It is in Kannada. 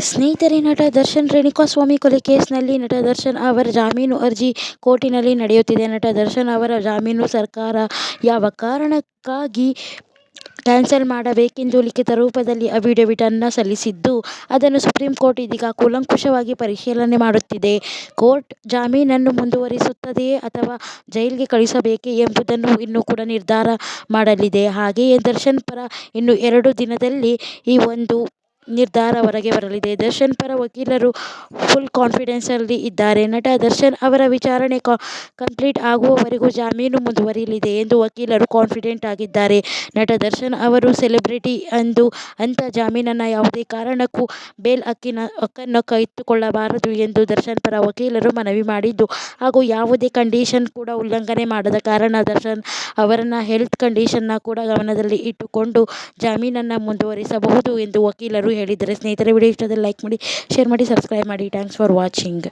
ಸ್ನೇಹಿತರೆ ನಟ ದರ್ಶನ್ ರೇಣುಕಾಸ್ವಾಮಿ ಕೊಲೆ ಕೇಸ್ನಲ್ಲಿ ನಟ ದರ್ಶನ್ ಅವರ ಜಾಮೀನು ಅರ್ಜಿ ಕೋರ್ಟಿನಲ್ಲಿ ನಡೆಯುತ್ತಿದೆ. ನಟ ದರ್ಶನ್ ಅವರ ಜಾಮೀನು ಸರ್ಕಾರ ಯಾವ ಕಾರಣಕ್ಕಾಗಿ ಕ್ಯಾನ್ಸಲ್ ಮಾಡಬೇಕೆಂದು ಲಿಖಿತ ರೂಪದಲ್ಲಿ ಅಫಿಡವಿಟ್ ಅನ್ನು ಸಲ್ಲಿಸಿದ್ದು, ಅದನ್ನು ಸುಪ್ರೀಂ ಕೋರ್ಟ್ ಇದೀಗ ಕೂಲಂಕುಷವಾಗಿ ಪರಿಶೀಲನೆ ಮಾಡುತ್ತಿದೆ. ಕೋರ್ಟ್ ಜಾಮೀನನ್ನು ಮುಂದುವರಿಸುತ್ತದೆಯೇ ಅಥವಾ ಜೈಲಿಗೆ ಕಳಿಸಬೇಕೇ ಎಂಬುದನ್ನು ಇನ್ನೂ ಕೂಡ ನಿರ್ಧಾರ ಮಾಡಲಿದೆ. ಹಾಗೆಯೇ ದರ್ಶನ್ ಪರ ಇನ್ನು ಎರಡು ದಿನದಲ್ಲಿ ಈ ಒಂದು ನಿರ್ಧಾರ ಹೊರಗೆ ಬರಲಿದೆ. ದರ್ಶನ್ ಪರ ವಕೀಲರು ಫುಲ್ ಕಾನ್ಫಿಡೆನ್ಸಲ್ಲಿ ಇದ್ದಾರೆ. ನಟ ದರ್ಶನ್ ಅವರ ವಿಚಾರಣೆ ಕಂಪ್ಲೀಟ್ ಆಗುವವರೆಗೂ ಜಾಮೀನು ಮುಂದುವರಿಯಲಿದೆ ಎಂದು ವಕೀಲರು ಕಾನ್ಫಿಡೆಂಟ್ ಆಗಿದ್ದಾರೆ. ನಟ ದರ್ಶನ್ ಅವರು ಸೆಲೆಬ್ರಿಟಿ ಎಂದು ಅಂಥ ಜಾಮೀನನ್ನು ಯಾವುದೇ ಕಾರಣಕ್ಕೂ ಬೇಲ್ ಹಕ್ಕನ್ನು ಕೈತ್ತುಕೊಳ್ಳಬಾರದು ಎಂದು ದರ್ಶನ್ ಪರ ವಕೀಲರು ಮನವಿ ಮಾಡಿದ್ದು ಹಾಗೂ ಯಾವುದೇ ಕಂಡೀಷನ್ ಕೂಡ ಉಲ್ಲಂಘನೆ ಮಾಡದ ಕಾರಣ ದರ್ಶನ್ ಅವರನ್ನು ಹೆಲ್ತ್ ಕಂಡೀಷನ್ನ ಕೂಡ ಗಮನದಲ್ಲಿ ಇಟ್ಟುಕೊಂಡು ಜಾಮೀನನ್ನು ಮುಂದುವರಿಸಬಹುದು ಎಂದು ವಕೀಲರು ಹೇಳಿದ್ದಾರೆ. ಸ್ನೇಹಿತರೆ ವಿಡಿಯೋ ಇಷ್ಟ ಆದರೆ ಲೈಕ್ ಮಾಡಿ, ಶೇರ್ ಮಾಡಿ, ಸಬ್ಸ್ಕ್ರೈಬ್ ಮಾಡಿ. Thanks for watching